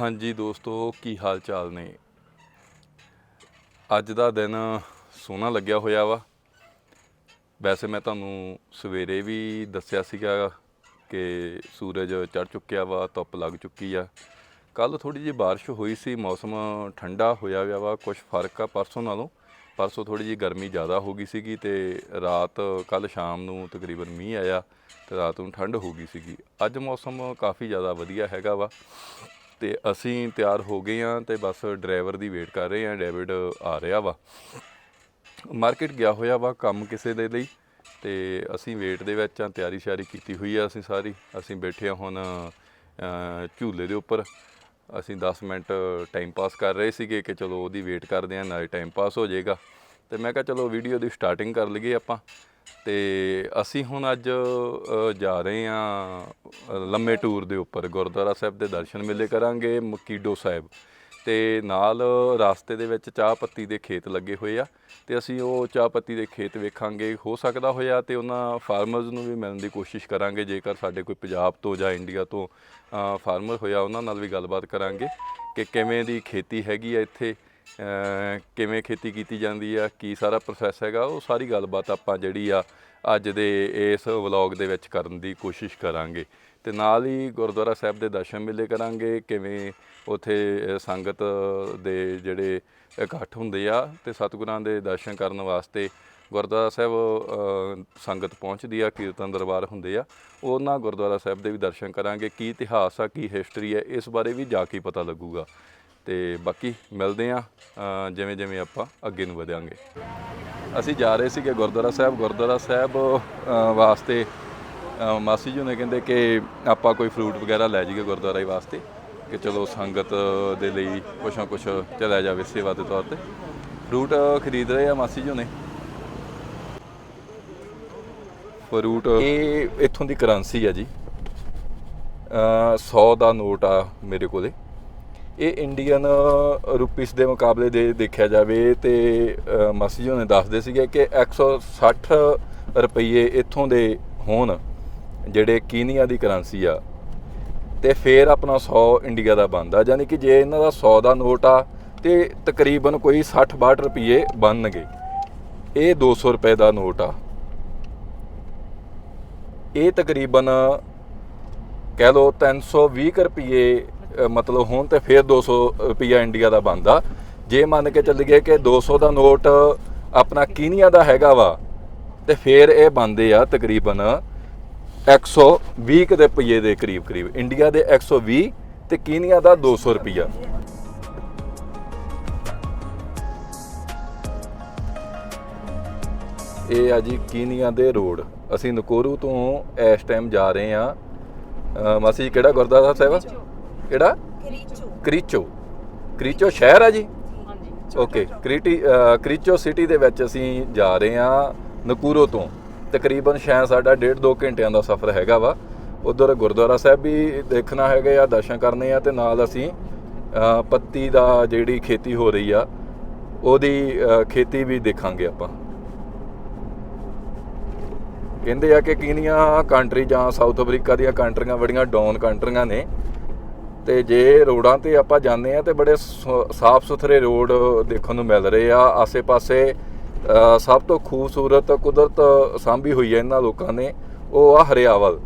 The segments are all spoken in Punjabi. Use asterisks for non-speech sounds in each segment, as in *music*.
ਹਾਂਜੀ ਦੋਸਤੋ, ਕੀ ਹਾਲ ਚਾਲ ਨੇ? ਅੱਜ ਦਾ ਦਿਨ ਸੋਹਣਾ ਲੱਗਿਆ ਹੋਇਆ ਵਾ। ਵੈਸੇ ਮੈਂ ਤੁਹਾਨੂੰ ਸਵੇਰੇ ਵੀ ਦੱਸਿਆ ਸੀਗਾ ਕਿ ਸੂਰਜ ਚੜ ਚੁੱਕਿਆ ਵਾ, ਧੁੱਪ ਲੱਗ ਚੁੱਕੀ ਆ। ਕੱਲ ਥੋੜੀ ਜਿਹੀ ਬਾਰਿਸ਼ ਹੋਈ ਸੀ, ਮੌਸਮ ਠੰਡਾ ਹੋਇਆ ਹੋਇਆ ਵਾ ਕੁਝ ਫ਼ਰਕ ਆ ਪਰਸੋਂ ਨਾਲੋਂ। ਪਰਸੋਂ ਥੋੜੀ ਜਿਹੀ ਗਰਮੀ ਜ਼ਿਆਦਾ ਹੋ ਗਈ ਸੀਗੀ ਤੇ ਰਾਤ ਕੱਲ ਸ਼ਾਮ ਨੂੰ ਤਕਰੀਬਨ ਮੀਂਹ ਆਇਆ ਤੇ ਰਾਤ ਨੂੰ ਠੰਡ ਹੋ ਗਈ ਸੀਗੀ। ਅੱਜ ਮੌਸਮ ਕਾਫੀ ਜ਼ਿਆਦਾ ਵਧੀਆ ਹੈਗਾ ਵਾ। ਤੇ ਅਸੀਂ ਤਿਆਰ ਹੋ ਗਏ ਆ ਤੇ ਬਸ ਡਰਾਈਵਰ ਦੀ ਵੇਟ ਕਰ ਰਹੇ ਆ ਡੇਵਿਡ ਆ ਰਿਹਾ ਵਾ। ਮਾਰਕੀਟ ਗਿਆ ਹੋਇਆ ਵਾ ਕੰਮ ਕਿਸੇ ਦੇ ਲਈ ਤੇ ਅਸੀਂ ਵੇਟ ਦੇ ਵਿੱਚ ਆ ਤਿਆਰੀ ਸ਼ਿਆਰੀ ਕੀਤੀ ਹੋਈ ਆ ਅਸੀਂ ਸਾਰੀ। ਅਸੀਂ ਬੈਠੇ ਆ ਹੁਣ ਝੂਲੇ ਦੇ ਉੱਪਰ। ਅਸੀਂ 10 ਮਿੰਟ ਟਾਈਮ ਪਾਸ ਕਰ ਰਹੇ ਸੀਗੇ ਕਿ ਚਲੋ ਉਹਦੀ ਵੇਟ ਕਰਦੇ ਆ ਨਾਲੇ ਟਾਈਮ ਪਾਸ ਹੋ ਜਾਏਗਾ। ਤੇ ਮੈਂ ਕਿਹਾ ਚਲੋ ਵੀਡੀਓ ਦੀ ਸਟਾਰਟਿੰਗ ਕਰ ਲਈਏ ਆਪਾਂ। ਤੇ ਅਸੀਂ ਹੁਣ ਅੱਜ ਅ, ਜਾ ਰਹੇ ਹਾਂ ਲੰਮੇ ਟੂਰ ਦੇ ਉੱਪਰ। ਗੁਰਦੁਆਰਾ ਸਾਹਿਬ ਦੇ ਦਰਸ਼ਨ ਮੇਲੇ ਕਰਾਂਗੇ ਮਕੀਡੋ ਸਾਹਿਬ। ਤੇ ਨਾਲ ਰਾਸਤੇ ਦੇ ਵਿੱਚ ਚਾਹ ਪੱਤੀ ਦੇ ਖੇਤ ਲੱਗੇ ਹੋਏ ਆ। ਤੇ ਅਸੀਂ ਉਹ ਚਾਹ ਪੱਤੀ ਦੇ ਖੇਤ ਵੇਖਾਂਗੇ। ਹੋ ਸਕਦਾ ਹੋਇਆ ਤੇ ਉਹਨਾਂ ਫਾਰਮਰਸ ਨੂੰ ਵੀ ਮਿਲਣ ਦੀ ਕੋਸ਼ਿਸ਼ ਕਰਾਂਗੇ। ਜੇਕਰ ਸਾਡੇ ਕੋਈ ਪੰਜਾਬ ਤੋਂ ਜਾਂ ਇੰਡੀਆ ਤੋਂ ਫਾਰਮਰ ਹੋਇਆ ਉਹਨਾਂ ਨਾਲ ਵੀ ਗੱਲਬਾਤ ਕਰਾਂਗੇ ਕਿ ਕਿਵੇਂ ਦੀ ਖੇਤੀ ਹੈਗੀ ਆ ਇੱਥੇ। ਕਿਵੇਂ ਖੇਤੀ ਕੀਤੀ ਜਾਂਦੀ ਆ, ਕੀ ਸਾਰਾ ਪ੍ਰੋਸੈਸ ਹੈਗਾ, ਉਹ ਸਾਰੀ ਗੱਲਬਾਤ ਆਪਾਂ ਜਿਹੜੀ ਆ ਅੱਜ ਦੇ ਇਸ ਵਲੌਗ ਦੇ ਵਿੱਚ ਕਰਨ ਦੀ ਕੋਸ਼ਿਸ਼ ਕਰਾਂਗੇ। ਤੇ ਨਾਲ ਹੀ ਗੁਰਦੁਆਰਾ ਸਾਹਿਬ ਦੇ ਦਰਸ਼ਨ ਮੇਲੇ ਕਰਾਂਗੇ, ਕਿਵੇਂ ਉਥੇ ਸੰਗਤ ਦੇ ਜਿਹੜੇ ਇਕੱਠ ਹੁੰਦੇ ਆ ਤੇ ਸਤਿਗੁਰਾਂ ਦੇ ਦਰਸ਼ਨ ਕਰਨ ਵਾਸਤੇ ਗੁਰਦੁਆਰਾ ਸਾਹਿਬ ਸੰਗਤ ਪਹੁੰਚਦੀ ਆ, ਕੀਰਤਨ ਦਰਬਾਰ ਹੁੰਦੇ ਆ, ਉਹਨਾਂ ਗੁਰਦੁਆਰਾ ਸਾਹਿਬ ਦੇ ਵੀ ਦਰਸ਼ਨ ਕਰਾਂਗੇ, ਕੀ ਇਤਿਹਾਸ ਆ, ਕੀ ਹਿਸਟਰੀ ਹੈ ਇਸ ਬਾਰੇ ਵੀ ਜਾ ਕੇ ਪਤਾ ਲੱਗੂਗਾ। ਤੇ ਬਾਕੀ ਮਿਲਦੇ ਆ ਜਿਵੇਂ ਜਿਵੇਂ ਆਪਾਂ ਅੱਗੇ ਨੂੰ ਵਧਾਂਗੇ। ਅਸੀਂ ਜਾ ਰਹੇ ਸੀਗੇ ਗੁਰਦੁਆਰਾ ਸਾਹਿਬ। ਗੁਰਦੁਆਰਾ ਸਾਹਿਬ ਵਾਸਤੇ ਮਾਸੀ ਜੀ ਨੇ ਕਹਿੰਦੇ ਕਿ ਆਪਾਂ ਕੋਈ ਫਰੂਟ ਵਗੈਰਾ ਲੈ ਜਾਈਏ ਗੁਰਦੁਆਰੇ ਵਾਸਤੇ ਕਿ ਚਲੋ ਸੰਗਤ ਦੇ ਲਈ ਕੁਛ ਨਾ ਕੁਛ ਚਲਿਆ ਜਾਵੇ ਸੇਵਾ ਦੇ ਤੌਰ ਤੇ। ਫਰੂਟ ਖਰੀਦ ਰਹੇ ਆ ਮਾਸੀ ਜੀ ਨੇ ਫਰੂਟ ਇਹ ਇੱਥੋਂ ਦੀ ਕਰੰਸੀ ਆ ਜੀ। ਅ 100 ਦਾ ਨੋਟ ਆ ਮੇਰੇ ਕੋਲੇ। ਇਹ ਇੰਡੀਅਨ ਰੁਪੀਸ ਦੇ ਮੁਕਾਬਲੇ ਦੇ ਦੇਖਿਆ ਜਾਵੇ ਤੇ ਮਾਸੀ ਜੀ ਨੇ ਦੱਸਦੇ ਸੀਗੇ ਕਿ 160 ਰੁਪਏ ਇੱਥੋਂ ਦੇ ਹੋਣ ਜਿਹੜੇ ਕੀਨੀਆ ਦੀ ਕਰੰਸੀ ਆ। ਤੇ ਫਿਰ ਆਪਣਾ 100 ਇੰਡੀਆ ਦਾ ਬਣਦਾ। ਯਾਨੀ ਕਿ ਜੇ ਇਹਨਾਂ ਦਾ 100 ਦਾ ਨੋਟ ਆ, ਤੇ ਤਕਰੀਬਨ ਕੋਈ 60 62 ਰੁਪਏ ਬਣਨਗੇ। ਇਹ 200 ਰੁਪਏ ਦਾ ਨੋਟ ਆ। ਇਹ ਤਕਰੀਬਨ, ਕਹਿ ਲਓ 320 ਕੁ ਰੁਪਏ ਮਤਲਬ ਹੋਣ ਤੇ ਫਿਰ 200 ਰੁਪਿਆ ਇੰਡੀਆ ਦਾ ਬਣਦਾ। ਜੇ ਮੰਨ ਕੇ ਚੱਲੀਏ ਕਿ 200 ਦਾ ਨੋਟ ਆਪਣਾ ਕੀਨੀਆ ਦਾ ਹੈਗਾ ਵਾ, ਤੇ ਫਿਰ ਇਹ ਬਣਦੇ ਆ ਤਕਰੀਬਨ 120 ਕੁ ਦੇ ਰੁਪਏ ਦੇ ਕਰੀਬ ਕਰੀਬ। ਇੰਡੀਆ ਦੇ 120 ਤੇ ਕੀਨੀਆ ਦਾ 200 ਰੁਪਿਆ ਇਹ ਆ ਜੀ ਕੀਨੀਆ ਦੇ ਰੋਡ। ਅਸੀਂ ਨਕੋਰੂ ਤੋਂ ਇਸ ਟਾਈਮ ਜਾ ਰਹੇ ਆ ਮਾਸੀ ਕਿਹੜਾ ਗੁਰਦੁਆਰਾ ਸਾਹਿਬ ਕਿਹੜਾ? ਕਰੀਚੋ। ਕਰੀਚੋ। ਕਰੀਚੋ ਸ਼ਹਿਰ ਆ ਜੀ? ਹਾਂਜੀ। ਓਕੇ। ਕ੍ਰੀਟੀ ਕਰੀਚੋ ਸਿਟੀ ਦੇ ਵਿੱਚ ਅਸੀਂ ਜਾ ਰਹੇ ਆ ਨਕੂਰੋ ਤੋਂ। ਤਕਰੀਬਨ ਸ਼ਾਇਦ ਸਾਡਾ 1.5 2 ਘੰਟਿਆਂ ਦਾ ਸਫ਼ਰ ਹੈਗਾ ਵਾ। ਉਧਰ ਗੁਰਦੁਆਰਾ ਸਾਹਿਬ ਵੀ ਦੇਖਣਾ ਹੈਗਾ ਆ ਦਰਸ਼ਨ ਕਰਨੇ ਆ ਤੇ ਨਾਲ ਅਸੀਂ ਪੱਤੀ ਦਾ ਜਿਹੜੀ ਖੇਤੀ ਹੋ ਰਹੀ ਆ ਉਹਦੀ ਖੇਤੀ ਵੀ ਦੇਖਾਂਗੇ ਆਪਾਂ। ਕਹਿੰਦੇ ਆ ਕਿ ਕਿੰਨੀਆਂ ਕੰਟਰੀ ਜਾਂ ਸਾਊਥ ਅਫਰੀਕਾ ਦੀਆਂ ਕੰਟਰੀਆਂ ਬੜੀਆਂ ਡਾਊਨ ਕੰਟਰੀਆਂ ਨੇ। ਤੇ ਜੇ ਰੋਡਾਂ ਤੇ ਆਪਾਂ ਜਾਂਦੇ ਆ ਤੇ ਬੜੇ ਸਾਫ਼ ਸੁਥਰੇ ਰੋਡ ਦੇਖਣ ਨੂੰ ਮਿਲ ਰਹੇ ਆ। ਆਸੇ-ਪਾਸੇ ਸਭ ਤੋਂ ਖੂਬਸੂਰਤ ਕੁਦਰਤ ਸਾਂਭੀ ਹੋਈ ਹੈ ਇਹਨਾਂ ਲੋਕਾਂ ਨੇ, ਉਹ ਆ ਹਰਿਆਵਲ।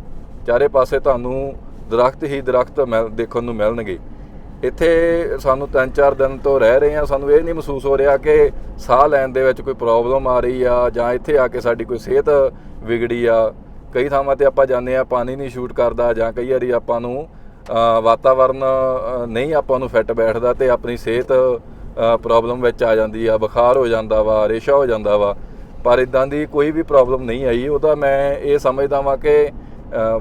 ਚਾਰੇ ਪਾਸੇ ਤੁਹਾਨੂੰ ਦਰਖਤ ਹੀ ਦਰਖਤ ਮਿਲ- ਦੇਖਣ ਨੂੰ ਮਿਲਣਗੇ। ਇੱਥੇ ਸਾਨੂੰ 3-4 ਦਿਨ ਤੋਂ ਰਹਿ ਰਹੇ ਆ ਸਾਨੂੰ ਇਹ ਨਹੀਂ ਮਹਿਸੂਸ ਹੋ ਰਿਹਾ ਕਿ ਸਾਹ ਲੈਣ ਦੇ ਵਿੱਚ ਕੋਈ ਪ੍ਰੋਬਲਮ ਆ ਰਹੀ ਆ ਜਾਂ ਇੱਥੇ ਆ ਕੇ ਸਾਡੀ ਕੋਈ ਸਿਹਤ ਵਿਗੜੀ ਆ। ਕਈ ਥਾਵਾਂ ਤੇ ਆਪਾਂ ਜਾਂਦੇ ਆ ਪਾਣੀ ਨਹੀਂ ਸ਼ੂਟ ਕਰਦਾ ਜਾਂ ਕਈ ਵਾਰੀ ਆਪਾਂ ਨੂੰ ਵਾਤਾਵਰਨ ਨਹੀਂ ਆਪਾਂ ਨੂੰ ਫਿੱਟ ਬੈਠਦਾ ਤੇ ਆਪਣੀ ਸਿਹਤ ਪ੍ਰੋਬਲਮ ਵਿੱਚ ਆ ਜਾਂਦੀ ਆ, ਬੁਖਾਰ ਹੋ ਜਾਂਦਾ ਵਾ, ਰੇਸ਼ਾ ਹੋ ਜਾਂਦਾ ਵਾ। ਪਰ ਇਦਾਂ ਦੀ ਕੋਈ ਵੀ ਪ੍ਰੋਬਲਮ ਨਹੀਂ ਆਈ, ਉਹਦਾ ਮੈਂ ਇਹ ਸਮਝਦਾ ਵਾਂ ਕਿ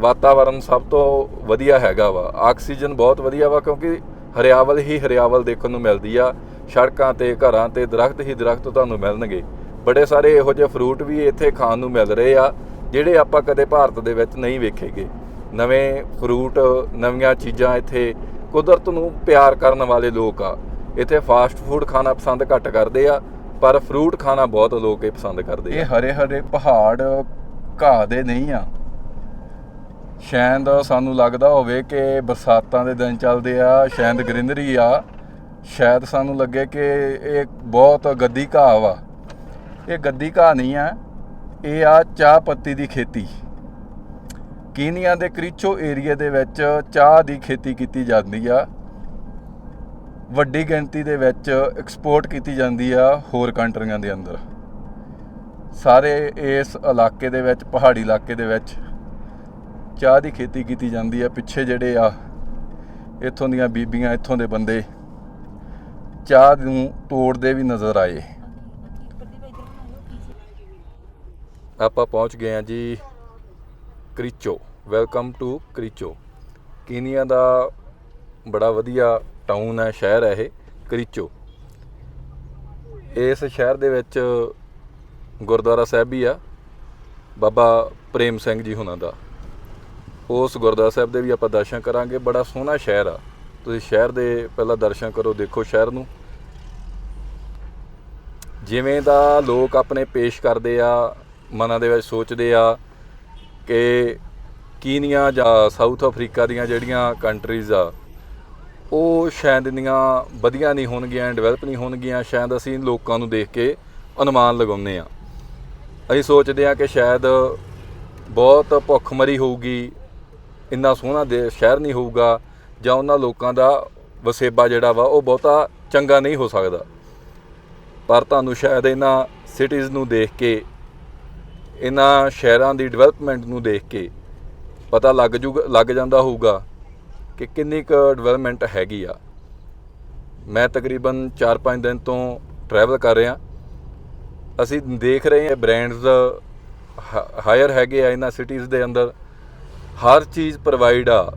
ਵਾਤਾਵਰਨ ਸਭ ਤੋਂ ਵਧੀਆ ਹੈਗਾ ਵਾ। ਆਕਸੀਜਨ ਬਹੁਤ ਵਧੀਆ ਵਾ, ਕਿਉਂਕਿ ਹਰਿਆਵਲ ਹੀ ਹਰਿਆਵਲ ਦੇਖਣ ਨੂੰ ਮਿਲਦੀ ਆ। ਸੜਕਾਂ ਤੇ, ਘਰਾਂ ਤੇ, ਦਰਖਤ ਹੀ ਦਰਖਤ ਤੁਹਾਨੂੰ ਮਿਲਣਗੇ। ਬੜੇ ਸਾਰੇ ਇਹੋ ਜਿਹੇ ਫਰੂਟ ਵੀ ਇੱਥੇ ਖਾਣ ਨੂੰ ਮਿਲ ਰਹੇ ਆ, ਜਿਹੜੇ ਆਪਾਂ ਕਦੇ ਭਾਰਤ ਦੇ ਵਿੱਚ ਨਹੀਂ ਵੇਖੇਗੇ। ਨਵੇਂ ਫਰੂਟ ਨਵੀਆਂ ਚੀਜ਼ਾਂ ਇੱਥੇ ਕੁਦਰਤ ਨੂੰ ਪਿਆਰ ਕਰਨ ਵਾਲੇ ਲੋਕ ਆ। ਇੱਥੇ ਫਾਸਟ ਫੂਡ ਖਾਣਾ ਪਸੰਦ ਘੱਟ ਕਰਦੇ ਆ, ਪਰ ਫਰੂਟ ਖਾਣਾ ਬਹੁਤ ਲੋਕ ਇਹ ਪਸੰਦ ਕਰਦੇ ਆ। ਇਹ ਹਰੇ ਹਰੇ ਪਹਾੜ ਘਾਹ ਦੇ ਨਹੀਂ ਆ। ਸ਼ਾਇਦ ਸਾਨੂੰ ਲੱਗਦਾ ਹੋਵੇ ਕਿ ਬਰਸਾਤਾਂ ਦੇ ਦਿਨ ਚੱਲਦੇ ਆ ਸ਼ਾਇਦ ਗ੍ਰੀਨਰੀ ਆ। ਸ਼ਾਇਦ ਸਾਨੂੰ ਲੱਗੇ ਕਿ ਇਹ ਬਹੁਤ ਗੱਦੀ ਘਾਹ ਵਾ। ਇਹ ਗੱਦੀ ਘਾਹ ਨਹੀਂ ਆ, ਇਹ ਆ ਚਾਹ ਪੱਤੀ ਦੀ ਖੇਤੀ। ਕੀਨੀਆ ਦੇ ਕ੍ਰਿਚੋ ਏਰੀਆ ਦੇ ਵਿੱਚ ਚਾਹ ਦੀ ਖੇਤੀ ਕੀਤੀ ਜਾਂਦੀ ਆ। ਵੱਡੀ ਗਿਣਤੀ ਦੇ ਵਿੱਚ ਐਕਸਪੋਰਟ ਕੀਤੀ ਜਾਂਦੀ ਆ ਹੋਰ ਕੰਟਰੀਆਂ ਦੇ ਅੰਦਰ। ਸਾਰੇ ਇਸ ਇਲਾਕੇ ਦੇ ਵਿੱਚ, ਪਹਾੜੀ ਇਲਾਕੇ ਦੇ ਵਿੱਚ ਚਾਹ ਦੀ ਖੇਤੀ ਕੀਤੀ ਜਾਂਦੀ ਆ। ਪਿੱਛੇ ਜਿਹੜੇ ਆ, ਇੱਥੋਂ ਦੀਆਂ ਬੀਬੀਆਂ, ਇੱਥੋਂ ਦੇ ਬੰਦੇ ਚਾਹ ਨੂੰ ਤੋੜਦੇ ਵੀ ਨਜ਼ਰ ਆਏ। ਆਪਾਂ ਪਹੁੰਚ ਗਏ ਆ ਜੀ Kericho. Welcome to Kericho Kenya ਦਾ ਬੜਾ ਵਧੀਆ ਟਾਊਨ ਹੈ, ਸ਼ਹਿਰ ਹੈ ਇਹ ਕ੍ਰਿਚੋ ਇਸ ਸ਼ਹਿਰ ਦੇ ਵਿੱਚ ਗੁਰਦੁਆਰਾ ਸਾਹਿਬ ਵੀ ਆ, ਬਾਬਾ ਪ੍ਰੇਮ ਸਿੰਘ ਜੀ ਹੁਣਾਂ ਦਾ। ਉਸ ਗੁਰਦੁਆਰਾ ਸਾਹਿਬ ਦੇ ਵੀ ਆਪਾਂ ਦਰਸ਼ਨ ਕਰਾਂਗੇ, ਬੜਾ ਸੋਹਣਾ ਸ਼ਹਿਰ ਆ। ਤੁਸੀਂ ਸ਼ਹਿਰ ਦੇ ਪਹਿਲਾਂ ਦਰਸ਼ਨ ਕਰੋ, ਦੇਖੋ ਸ਼ਹਿਰ ਨੂੰ। ਜਿਵੇਂ ਦਾ ਲੋਕ ਆਪਣੇ ਪੇਸ਼ ਕਰਦੇ ਆ, ਮਨਾਂ ਦੇ ਵਿੱਚ ਸੋਚਦੇ ਆ ਕਿ ਕੀਨੀਆ ਜਾਂ ਸਾਊਥ ਅਫਰੀਕਾ ਦੀਆਂ ਜਿਹੜੀਆਂ ਕੰਟਰੀਜ਼ ਆ, ਉਹ ਸ਼ਾਇਦ ਇੰਨੀਆਂ ਵਧੀਆ ਨਹੀਂ ਹੋਣਗੀਆਂ ਡਿਵੈਲਪ ਨਹੀਂ ਹੋਣਗੀਆਂ, ਸ਼ਾਇਦ ਅਸੀਂ ਲੋਕਾਂ ਨੂੰ ਦੇਖ ਕੇ ਅਨੁਮਾਨ ਲਗਾਉਂਦੇ ਆ ਅਸੀਂ ਸੋਚਦੇ ਆ ਕਿ ਸ਼ਾਇਦ ਬਹੁਤ ਭੁੱਖਮਰੀ ਹੋਊਗੀ, ਇੰਨਾ ਸੋਹਣਾ ਦੇ ਸ਼ਹਿਰ ਨਹੀਂ ਹੋਊਗਾ, ਜਾਂ ਉਹਨਾਂ ਲੋਕਾਂ ਦਾ ਵਸੇਬਾ ਜਿਹੜਾ ਵਾ, ਉਹ ਬਹੁਤਾ ਚੰਗਾ ਨਹੀਂ ਹੋ ਸਕਦਾ। ਪਰ ਤੁਹਾਨੂੰ ਸ਼ਾਇਦ ਇਹਨਾਂ ਸਿਟੀਜ਼ ਨੂੰ ਦੇਖ ਕੇ, ਇਹਨਾਂ ਸ਼ਹਿਰਾਂ ਦੀ ਡਿਵੈਲਪਮੈਂਟ ਨੂੰ ਦੇਖ ਕੇ ਪਤਾ ਲੱਗ ਜੂਗਾ, ਲੱਗ ਜਾਂਦਾ ਹੋਊਗਾ ਕਿ ਕਿੰਨੀ ਕੁ ਡਿਵੈਲਪਮੈਂਟ ਹੈਗੀ ਆ। ਮੈਂ ਤਕਰੀਬਨ 4-5 ਦਿਨ ਤੋਂ ਟਰੈਵਲ ਕਰ ਰਿਹਾ। ਅਸੀਂ ਦੇਖ ਰਹੇ ਹਾਂ ਬ੍ਰਾਂਡਸ ਹਾਇਰ ਹੈਗੇ ਆ ਇਹਨਾਂ ਸਿਟੀਜ਼ ਦੇ ਅੰਦਰ। ਹਰ ਚੀਜ਼ ਪ੍ਰੋਵਾਈਡ ਆ।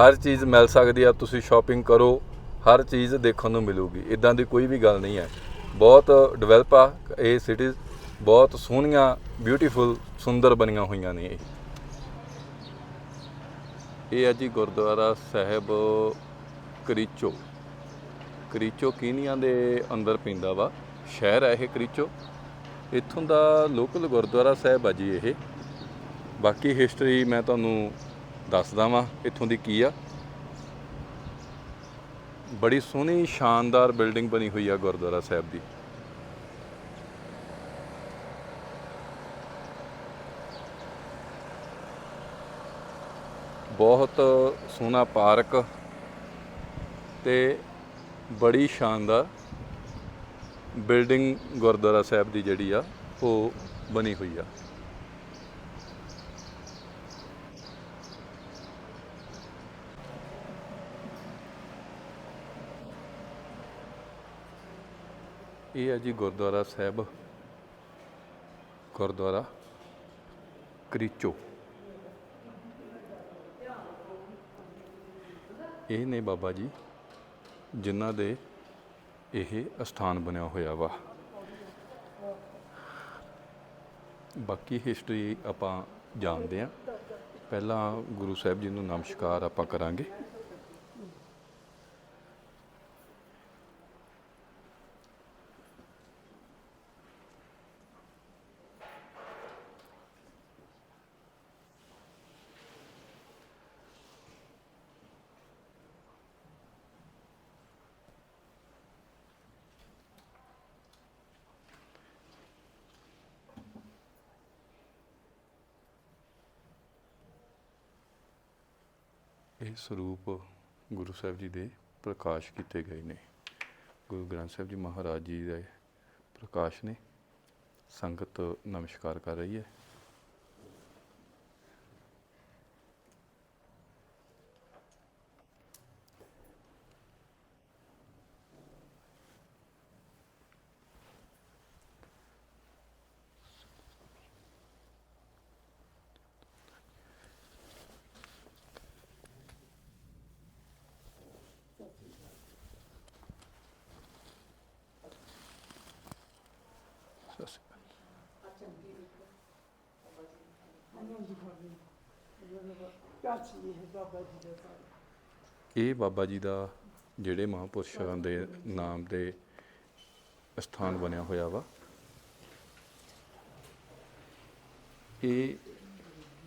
ਹਰ ਚੀਜ਼ ਮਿਲ ਸਕਦੀ ਆ, ਤੁਸੀਂ ਸ਼ਾਪਿੰਗ ਕਰੋ, ਹਰ ਚੀਜ਼ ਦੇਖਣ ਨੂੰ ਮਿਲੂਗੀ। ਇਦਾਂ ਦੀ ਕੋਈ ਵੀ ਗੱਲ ਨਹੀਂ ਹੈ। ਬਹੁਤ ਡਿਵੈਲਪ ਆ, ਇਹ ਸਿਟੀਜ਼ ਬਹੁਤ ਸੋਹਣੀਆਂ ਬਿਊਟੀਫੁਲ ਸੁੰਦਰ ਬਣੀਆਂ ਹੋਈਆਂ ਨੇ ਇਹ। ਇਹ ਹੈ ਜੀ ਗੁਰਦੁਆਰਾ ਸਾਹਿਬ ਕਰੀਚੋ। ਕਰੀਚੋ ਕੀਨੀਆਂ ਦੇ ਅੰਦਰ ਪੈਂਦਾ ਵਾ? ਸ਼ਹਿਰ ਹੈ ਇਹ ਕਰੀਚੋ। ਇੱਥੋਂ ਦਾ ਲੋਕਲ ਗੁਰਦੁਆਰਾ ਸਾਹਿਬ ਆ ਜੀ ਇਹ। ਬਾਕੀ ਹਿਸਟਰੀ ਮੈਂ ਤੁਹਾਨੂੰ ਦੱਸਦਾ ਵਾਂ ਇੱਥੋਂ ਦੀ ਕੀ ਆ। ਬੜੀ ਸੋਹਣੀ, ਸ਼ਾਨਦਾਰ ਬਿਲਡਿੰਗ ਬਣੀ ਹੋਈ ਆ ਗੁਰਦੁਆਰਾ ਸਾਹਿਬ ਦੀ। ਬਹੁਤ ਸੋਹਣਾ ਪਾਰਕ ਤੇ ਬੜੀ ਸ਼ਾਨਦਾਰ ਬਿਲਡਿੰਗ ਗੁਰਦੁਆਰਾ ਸਾਹਿਬ ਦੀ ਜਿਹੜੀ ਆ, ਉਹ ਬਣੀ ਹੋਈ ਆ। ਇਹ ਹੈ ਜੀ ਗੁਰਦੁਆਰਾ ਸਾਹਿਬ, ਗੁਰਦੁਆਰਾ ਕਰੀਚੋ। ਇਹ ਨੇ ਬਾਬਾ ਜੀ, ਜਿਨ੍ਹਾਂ ਦੇ ਇਹ ਅਸਥਾਨ ਬਣਿਆ ਹੋਇਆ ਵਾ। ਬਾਕੀ ਹਿਸਟਰੀ ਆਪਾਂ ਜਾਣਦੇ ਆ। ਪਹਿਲਾਂ ਗੁਰੂ ਸਾਹਿਬ ਜੀ ਨੂੰ ਨਮਸਕਾਰ ਆਪਾਂ ਕਰਾਂਗੇ। ਸਰੂਪ ਗੁਰੂ ਸਾਹਿਬ ਜੀ ਦੇ ਪ੍ਰਕਾਸ਼ ਕੀਤੇ ਗਏ ਨੇ। ਗੁਰੂ ਗ੍ਰੰਥ ਸਾਹਿਬ ਜੀ ਮਹਾਰਾਜ ਜੀ ਦੇ ਪ੍ਰਕਾਸ਼ ਨੇ। ਸੰਗਤ ਨਮਸਕਾਰ ਕਰ ਰਹੀ ਹੈ ਸਤਿ ਸ਼੍ਰੀ ਅਕਾਲ ਕੱਚ ਜੀ ਹੈ ਬਾਬਾ ਜੀ ਦਾ ਸਾਰਾ ਇਹ ਬਾਬਾ ਜੀ ਦਾ ਜਿਹੜੇ ਮਹਾਂਪੁਰਸ਼ਾਂ ਦੇ ਨਾਮ ਦੇ ਸਥਾਨ ਬਣਿਆ ਹੋਇਆ ਵਾ। ਇਹ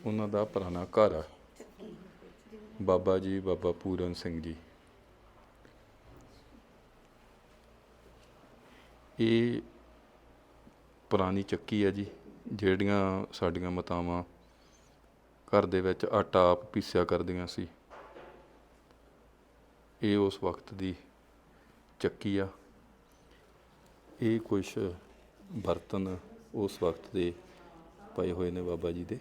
ਉਹਨਾਂ ਦਾ ਪੁਰਾਣਾ ਘਰ ਆ। ਬਾਬਾ ਜੀ, ਬਾਬਾ ਪੂਰਨ ਸਿੰਘ ਜੀ। ਇਹ ਪੁਰਾਣੀ ਚੱਕੀ ਹੈ ਜੀ, ਜਿਹੜੀਆਂ ਸਾਡੀਆਂ ਮਾਤਾਵਾਂ ਘਰ ਦੇ ਵਿੱਚ ਆਟਾ ਆਪ ਪੀਸਿਆ ਕਰਦੀਆਂ ਸੀ। ਇਹ ਉਸ ਵਕਤ ਦੀ ਚੱਕੀ ਆ। ਇਹ ਕੁਝ ਬਰਤਨ ਉਸ ਵਕਤ ਦੇ ਪਏ ਹੋਏ ਨੇ ਬਾਬਾ ਜੀ ਦੇ।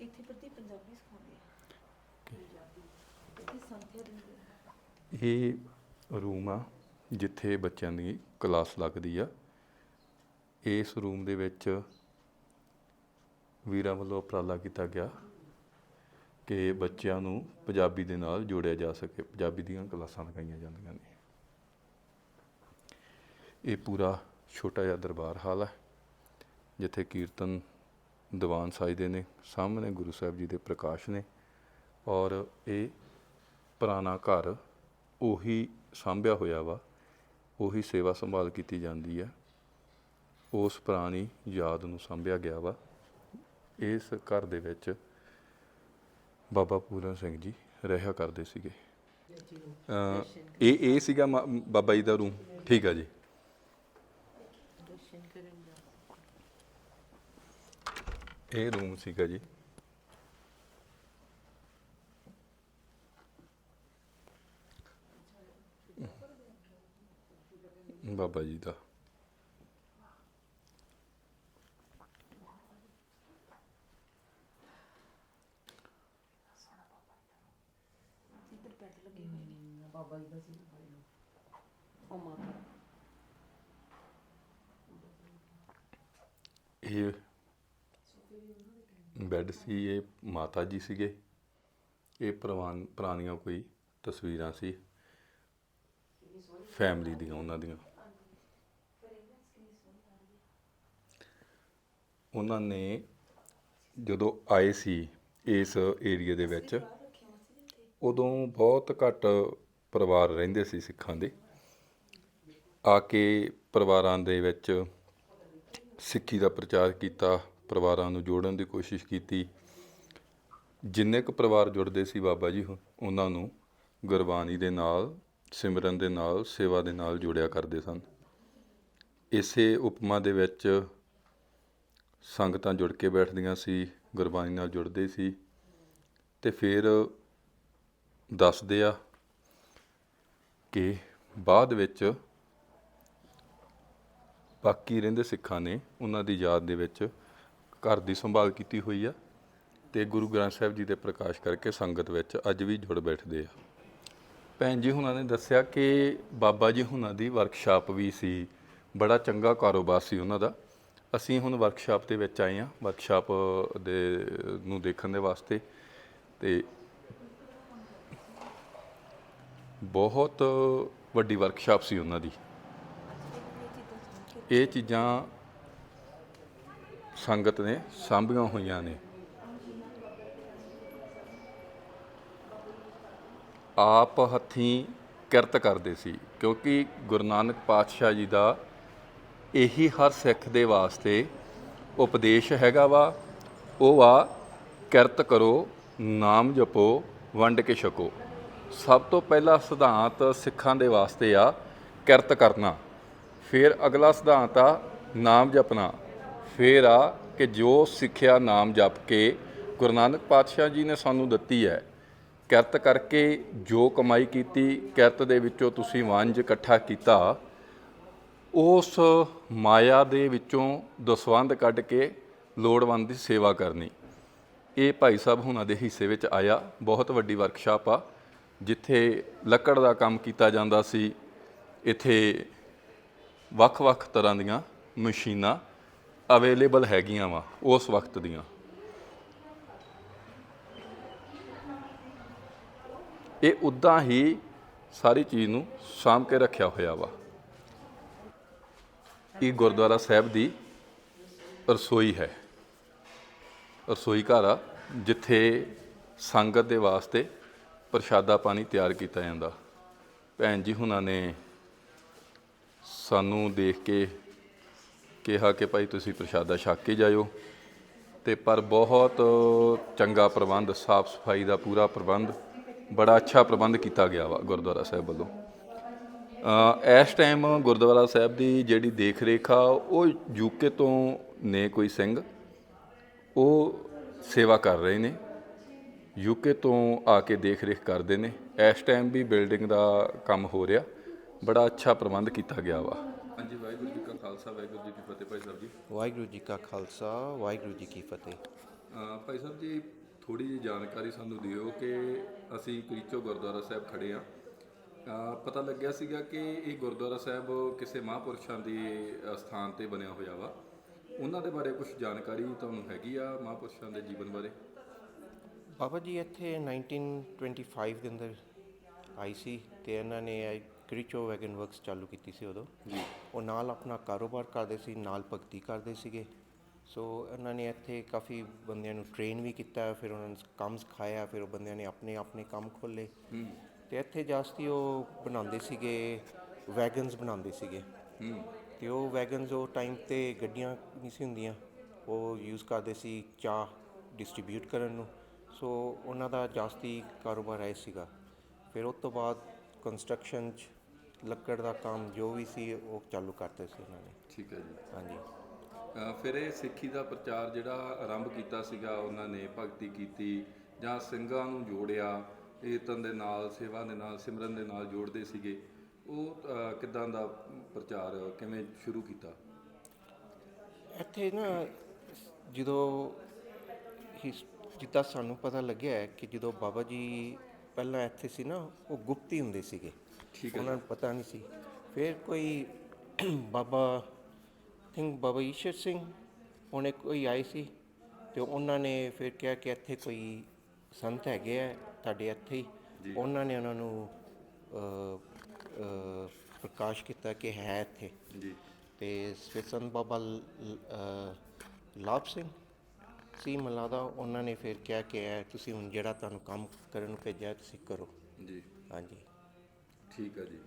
ਇੱਥੇ ਪ੍ਰਤੀ ਪੰਜਾਬੀ ਸਿਖਾਉਂਦੇ ਆ। ਪੰਜਾਬੀ ਇੱਥੇ ਸੰਥਿਆ ਦਿੰਦੇ ਆ ਇਹ ਰੂਮ ਆ, ਜਿੱਥੇ ਬੱਚਿਆਂ ਦੀ ਕਲਾਸ ਲੱਗਦੀ ਆ। ਇਸ ਰੂਮ ਦੇ ਵਿੱਚ ਵੀਰਾਂ ਵੱਲੋਂ ਉਪਰਾਲਾ ਕੀਤਾ ਗਿਆ ਕਿ ਬੱਚਿਆਂ ਨੂੰ ਪੰਜਾਬੀ ਦੇ ਨਾਲ ਜੋੜਿਆ ਜਾ ਸਕੇ। ਪੰਜਾਬੀ ਦੀਆਂ ਕਲਾਸਾਂ ਲਗਾਈਆਂ ਜਾਂਦੀਆਂ ਨੇ। ਇਹ ਪੂਰਾ ਛੋਟਾ ਜਿਹਾ ਦਰਬਾਰ ਹਾਲ ਹੈ ਜਿੱਥੇ ਕੀਰਤਨ ਦੀਵਾਨ ਸਾਜਦੇ ਨੇ ਸਾਹਮਣੇ ਗੁਰੂ ਸਾਹਿਬ ਜੀ ਦੇ ਪ੍ਰਕਾਸ਼ ਨੇ ਔਰ ਇਹ ਪੁਰਾਣਾ ਘਰ ਉਹੀ ਸਾਂਭਿਆ ਹੋਇਆ ਵਾ ਉਹੀ ਸੇਵਾ ਸੰਭਾਲ ਕੀਤੀ ਜਾਂਦੀ ਹੈ ਉਸ ਪੁਰਾਣੀ ਯਾਦ ਨੂੰ ਸਾਂਭਿਆ ਗਿਆ ਵਾ। ਇਸ ਘਰ ਦੇ ਵਿੱਚ ਬਾਬਾ ਪੂਰਨ ਸਿੰਘ ਜੀ ਰਿਹਾ ਕਰਦੇ ਸੀਗੇ। ਇਹ ਇਹ ਸੀਗਾ ਬਾਬਾ ਜੀ ਦਾ ਰੂਮ ਠੀਕ ਆ ਜੀ ਦਰਸ਼ਨ ਕਰਨ ਦਾ ਇਹ ਰੂਮ ਸੀਗਾ ਜੀ। ਬਾਬਾ ਜੀ ਦਾ। ਇੱਧਰ ਬੈੱਡ ਲੱਗੇ ਹੋਏ ਨੇ। ਬਾਬਾ ਜੀ ਦਾ ਸੀ। ਉਹ ਮਾਤਾ। ਇਹ ਬੈੱਡ ਸੀ, ਇਹ ਮਾਤਾ ਜੀ ਸੀਗੇ। ਇਹ ਪੁਰਾਣ ਪੁਰਾਣੀਆਂ ਕੋਈ ਤਸਵੀਰਾਂ ਸੀ। ਫੈਮਿਲੀ ਦੀਆਂ, ਉਹਨਾਂ ਦੀਆਂ। ਉਹਨਾਂ ਨੇ ਜਦੋਂ ਆਏ ਸੀ ਇਸ ਏਰੀਆ ਦੇ ਵਿੱਚ, ਉਦੋਂ ਬਹੁਤ ਘੱਟ ਪਰਿਵਾਰ ਰਹਿੰਦੇ ਸੀ ਸਿੱਖਾਂ ਦੇ। ਆ ਕੇ ਪਰਿਵਾਰਾਂ ਦੇ ਵਿੱਚ ਸਿੱਖੀ ਦਾ ਪ੍ਰਚਾਰ ਕੀਤਾ। ਪਰਿਵਾਰਾਂ ਨੂੰ ਜੋੜਨ ਦੀ ਕੋਸ਼ਿਸ਼ ਕੀਤੀ। ਜਿੰਨੇ ਕੁ ਪਰਿਵਾਰ ਜੁੜਦੇ ਸੀ ਬਾਬਾ ਜੀ, ਉਹਨਾਂ ਨੂੰ ਗੁਰਬਾਣੀ ਦੇ ਨਾਲ, ਸਿਮਰਨ ਦੇ ਨਾਲ, ਸੇਵਾ ਦੇ ਨਾਲ ਜੋੜਿਆ ਕਰਦੇ ਸਨ। ਇਸੇ ਉਪਮਾ ਦੇ ਵਿੱਚ ਸੰਗਤਾਂ ਜੁੜ ਕੇ ਬੈਠਦੀਆਂ ਸੀ, ਗੁਰਬਾਣੀ ਨਾਲ ਜੁੜਦੇ ਸੀ ਤੇ ਫਿਰ ਦੱਸਦੇ ਆ ਕਿ ਬਾਅਦ ਵਿੱਚ ਬਾਕੀ ਰਹਿੰਦੇ ਸਿੱਖਾਂ ਨੇ ਉਹਨਾਂ ਦੀ ਯਾਦ ਦੇ ਵਿੱਚ ਘਰ ਦੀ ਸੰਭਾਲ ਕੀਤੀ ਹੋਈ ਆ ਤੇ ਗੁਰੂ ਗ੍ਰੰਥ ਸਾਹਿਬ ਜੀ ਦੇ ਪ੍ਰਕਾਸ਼ ਕਰਕੇ ਸੰਗਤ ਵਿੱਚ ਅੱਜ ਵੀ ਜੁੜ ਬੈਠਦੇ ਆ। ਭੈਣ ਜੀ ਹੁਣਾਂ ਨੇ ਦੱਸਿਆ ਕਿ ਬਾਬਾ ਜੀ ਹੁਣਾਂ ਦੀ ਵਰਕਸ਼ਾਪ ਵੀ ਸੀ, ਬੜਾ ਚੰਗਾ ਕਾਰੋਬਾਰ ਸੀ ਉਹਨਾਂ ਦਾ। ਅਸੀਂ ਹੁਣ ਵਰਕਸ਼ਾਪ ਦੇ ਵਿੱਚ ਆਏ ਆ ਵਰਕਸ਼ਾਪ ਦੇ ਨੂੰ ਦੇਖਣ ਦੇ ਵਾਸਤੇ ਤੇ ਬਹੁਤ ਵੱਡੀ ਵਰਕਸ਼ਾਪ ਸੀ ਉਹਨਾਂ ਦੀ। ਇਹ ਚੀਜ਼ਾਂ ਸੰਗਤ ਨੇ ਸਾਂਭੀਆਂ ਹੋਈਆਂ ਨੇ। ਆਪ ਹੱਥੀਂ ਕਿਰਤ ਕਰਦੇ ਸੀ, ਕਿਉਂਕਿ ਗੁਰੂ ਨਾਨਕ ਪਾਤਸ਼ਾਹ ਜੀ ਦਾ ਇਹੀ ਹਰ ਸਿੱਖ ਦੇ ਵਾਸਤੇ ਉਪਦੇਸ਼ ਹੈਗਾ ਵਾ। ਉਹ ਆ, ਕਿਰਤ ਕਰੋ, ਨਾਮ ਜਪੋ, ਵੰਡ ਕੇ ਛਕੋ। ਸਭ ਤੋਂ ਪਹਿਲਾ ਸਿਧਾਂਤ ਸਿੱਖਾਂ ਦੇ ਵਾਸਤੇ ਆ, ਕਿਰਤ ਕਰਨਾ। ਫਿਰ ਅਗਲਾ ਸਿਧਾਂਤ ਆ, ਨਾਮ ਜਪਣਾ। ਫਿਰ ਆ ਕਿ ਜੋ ਸਿੱਖਿਆ ਨਾਮ ਜਪ ਕੇ ਗੁਰੂ ਨਾਨਕ ਪਾਤਸ਼ਾਹ ਜੀ ਨੇ ਸਾਨੂੰ ਦਿੱਤੀ ਹੈ, ਕਿਰਤ ਕਰਕੇ ਜੋ ਕਮਾਈ ਕੀਤੀ, ਕਿਰਤ ਦੇ ਵਿੱਚੋਂ ਤੁਸੀਂ ਵੰਜ ਇਕੱਠਾ ਕੀਤਾ, ਉਸ ਮਾਇਆ ਦੇ ਵਿੱਚੋਂ ਦਸਵੰਧ ਕੱਢ ਕੇ ਲੋੜਵੰਦ ਦੀ ਸੇਵਾ ਕਰਨੀ। ਇਹ ਭਾਈ ਸਾਹਿਬ ਹੁਣਾਂ ਦੇ ਹਿੱਸੇ ਵਿੱਚ ਆਇਆ, ਬਹੁਤ ਵੱਡੀ ਵਰਕਸ਼ਾਪ ਆ, ਜਿੱਥੇ ਲੱਕੜ ਦਾ ਕੰਮ ਕੀਤਾ ਜਾਂਦਾ ਸੀ, ਇੱਥੇ ਵੱਖ-ਵੱਖ ਤਰ੍ਹਾਂ ਦੀਆਂ ਮਸ਼ੀਨਾਂ ਅਵੇਲੇਬਲ ਹੈਗੀਆਂ ਵਾ, ਉਸ ਵਕਤ ਦੀਆਂ। ਇਹ ਉਦਾਂ ਹੀ ਸਾਰੀ ਚੀਜ਼ ਨੂੰ ਸਾਂਭ ਕੇ ਰੱਖਿਆ ਹੋਇਆ ਵਾ। ਇਹ ਗੁਰਦੁਆਰਾ ਸਾਹਿਬ ਦੀ ਰਸੋਈ ਹੈ। ਰਸੋਈ ਘਰ ਆ, ਜਿੱਥੇ ਸੰਗਤ ਦੇ ਵਾਸਤੇ ਪ੍ਰਸ਼ਾਦਾ ਪਾਣੀ ਤਿਆਰ ਕੀਤਾ ਜਾਂਦਾ। ਭੈਣ ਜੀ ਹੁਣਾਂ ਨੇ ਸਾਨੂੰ ਦੇਖ ਕੇ ਕਿਹਾ ਕਿ ਭਾਈ ਤੁਸੀਂ ਪ੍ਰਸ਼ਾਦਾ ਛਕ ਕੇ ਜਾਇਓ। ਤੇ ਪਰ ਬਹੁਤ ਚੰਗਾ ਪ੍ਰਬੰਧ, ਸਾਫ਼ ਸਫ਼ਾਈ ਦਾ ਪੂਰਾ ਪ੍ਰਬੰਧ, ਬੜਾ ਅੱਛਾ ਪ੍ਰਬੰਧ ਕੀਤਾ ਗਿਆ ਵਾ ਗੁਰਦੁਆਰਾ ਸਾਹਿਬ ਵੱਲੋਂ। ਇਸ ਟਾਈਮ ਗੁਰਦੁਆਰਾ ਸਾਹਿਬ ਦੀ ਜਿਹੜੀ ਦੇਖ ਰੇਖ ਆ ਉਹ ਯੂਕੇ ਤੋਂ ਨੇ ਕੋਈ ਸਿੰਘ, ਉਹ ਸੇਵਾ ਕਰ ਰਹੇ ਨੇ। ਯੂਕੇ ਤੋਂ ਆ ਕੇ ਦੇਖ ਰੇਖ ਕਰਦੇ ਨੇ। ਇਸ ਟਾਈਮ ਵੀ ਬਿਲਡਿੰਗ ਦਾ ਕੰਮ ਹੋ ਰਿਹਾ। ਬੜਾ ਅੱਛਾ ਪ੍ਰਬੰਧ ਕੀਤਾ ਗਿਆ ਵਾ। ਹਾਂਜੀ, ਵਾਹਿਗੁਰੂ ਜੀ ਖਾਲਸਾ ਵਾਹਿਗੁਰੂ ਜੀ ਕੀ ਫਤਿਹ ਭਾਈ ਸਾਹਿਬ ਜੀ। ਵਾਹਿਗੁਰੂ ਜੀ ਕਾ ਖਾਲਸਾ ਵਾਹਿਗੁਰੂ ਜੀ ਕੀ ਫਤਿਹ। ਅ, ਭਾਈ ਸਾਹਿਬ ਜੀ ਥੋੜੀ ਜਿਹੀ ਜਾਣਕਾਰੀ ਸਾਨੂੰ ਦਿਓ ਕਿ ਅਸੀਂ ਕਰੀਚੋ ਗੁਰਦੁਆਰਾ ਸਾਹਿਬ ਖੜੇ ਆ ਪਤਾ ਲੱਗਿਆ ਸੀਗਾ ਕਿ ਇਹ ਗੁਰਦੁਆਰਾ ਸਾਹਿਬ ਕਿਸੇ ਮਹਾਂਪੁਰਸ਼ਾਂ ਦੀ ਅ, ਸਥਾਨ ਤੇ ਬਣਿਆ ਹੋਇਆ ਵਾ। ਉਹਨਾਂ ਦੇ ਬਾਰੇ ਕੁਝ ਜਾਣਕਾਰੀ ਤੁਹਾਨੂੰ ਹੈਗੀ ਆ ਮਹਾਂਪੁਰਸ਼ਾਂ ਦੇ ਜੀਵਨ ਬਾਰੇ? ਬਾਬਾ ਜੀ ਇੱਥੇ 1925 ਦੇ ਅੰਦਰ ਆਈ ਸੀ ਤੇ ਇਹਨਾਂ ਨੇ ਇਹ ਕ੍ਰਿਚੋ ਵੈਗਨ ਵਰਕਸ ਚਾਲੂ ਕੀਤੀ ਸੀ ਉਦੋਂ। ਜੀ। ਉਹ ਨਾਲ ਆਪਣਾ ਕਾਰੋਬਾਰ ਕਰਦੇ ਸੀ ਨਾਲ ਭਗਤੀ ਕਰਦੇ ਸੀਗੇ। ਸੋ ਇਹਨਾਂ ਨੇ ਇੱਥੇ ਕਾਫੀ ਬੰਦਿਆਂ ਨੂੰ ਟ੍ਰੇਨ ਵੀ ਕੀਤਾ ਫਿਰ ਉਹਨਾਂ ਨੂੰ ਕੰਮ ਸਿਖਾਇਆ ਫਿਰ ਉਹ ਬੰਦਿਆਂ ਨੇ ਆਪਣੇ ਆਪਣੇ ਕੰਮ ਖੋਲੇ ਹੂੰ। ਤੇ ਇੱਥੇ ਜਾਸਤੀ ਉਹ ਬਣਾਉਂਦੇ ਸੀਗੇ ਵੈਗਨਸ ਬਣਾਉਂਦੇ ਸੀਗੇ। ਹੂੰ। ਤੇ ਉਹ ਵੈਗਨਸ ਉਹ ਟਾਈਮ ਤੇ ਗੱਡੀਆਂ ਨਹੀਂ ਸੀ ਹੁੰਦੀਆਂ। ਉਹ ਯੂਜ਼ ਕਰਦੇ ਸੀ ਚਾਹ ਡਿਸਟ੍ਰੀਬਿਊਟ ਕਰਨ ਨੂੰ। ਸੋ ਉਹਨਾਂ ਦਾ ਜਾਸਤੀ ਕਾਰੋਬਾਰ ਹੈ ਸੀਗਾ। ਫਿਰ ਉਸ ਤੋਂ ਬਾਅਦ ਕੰਸਟਰਕਸ਼ਨ 'ਚ ਲੱਕੜ ਦਾ ਕੰਮ ਜੋ ਵੀ ਸੀ ਉਹ ਚਾਲੂ ਕਰਤੇ ਸੀ ਉਹਨਾਂ ਨੇ। ਠੀਕ ਹੈ ਜੀ। ਹਾਂਜੀ। ਅ, ਫਿਰ ਇਹ ਸਿੱਖੀ ਦਾ ਪ੍ਰਚਾਰ ਜਿਹੜਾ ਆਰੰਭ ਕੀਤਾ ਸੀਗਾ ਉਹਨਾਂ ਨੇ ਭਗਤੀ ਕੀਤੀ ਜਾਂ ਸਿੰਘਾਂ ਨੂੰ ਜੋੜਿਆ ਕੀਰਤਨ ਦੇ ਨਾਲ ਸੇਵਾ ਦੇ ਨਾਲ ਸਿਮਰਨ ਦੇ ਨਾਲ ਜੋੜਦੇ ਸੀਗੇ। ਉਹ ਅ, ਕਿੱਦਾਂ ਦਾ ਪ੍ਰਚਾਰ ਕਿਵੇਂ ਸ਼ੁਰੂ ਕੀਤਾ? ਇੱਥੇ ਨਾ ਜਦੋਂ ਹਿਸ- ਜਿੱਦਾਂ ਸਾਨੂੰ ਪਤਾ ਲੱਗਿਆ ਹੈ ਕਿ ਜਦੋਂ ਬਾਬਾ ਜੀ ਪਹਿਲਾਂ ਇੱਥੇ ਸੀ ਨਾ ਉਹ ਗੁਪਤੀ ਹੁੰਦੇ ਸੀਗੇ। ਠੀਕ ਹੈ। ਉਹਨਾਂ ਨੂੰ ਪਤਾ ਨਹੀਂ ਸੀ। ਫਿਰ ਕੋਈ *clears throat* ਬਾਬਾ ਥਿੰਕ ਬਾਬਾ ਈਸ਼ਰ ਸਿੰਘ ਉਹਨੇ ਕੋਈ ਆਏ ਸੀ ਤੇ ਉਹਨਾਂ ਨੇ ਫਿਰ ਕਿਹਾ ਕਿ ਇੱਥੇ ਕੋਈ ਸੰਤ ਹੈਗੇ ਆ ਤੁਹਾਡੇ ਇੱਥੇ ਹੀ। ਉਹਨਾਂ ਨੇ ਉਹਨਾਂ ਨੂੰ ਪ੍ਰਕਾਸ਼ ਕੀਤਾ ਕਿ ਹੈ ਇੱਥੇ। ਜੀ। ਤੇ ਫਿਰ ਸੰਤ ਬਾਬਾ ਲਾਭ ਸਿੰਘ ਸੀ ਮਲਾਦਾ ਉਹਨਾਂ ਨੇ ਫਿਰ ਕਿਹਾ ਕਿ ਤੁਸੀਂ ਹੁਣ ਜਿਹੜਾ ਤੁਹਾਨੂੰ ਕੰਮ ਕਰਨ ਨੂੰ ਭੇਜਿਆ ਤੁਸੀਂ ਕਰੋ। ਜੀ। ਹਾਂਜੀ। ਠੀਕ ਆ ਜੀ।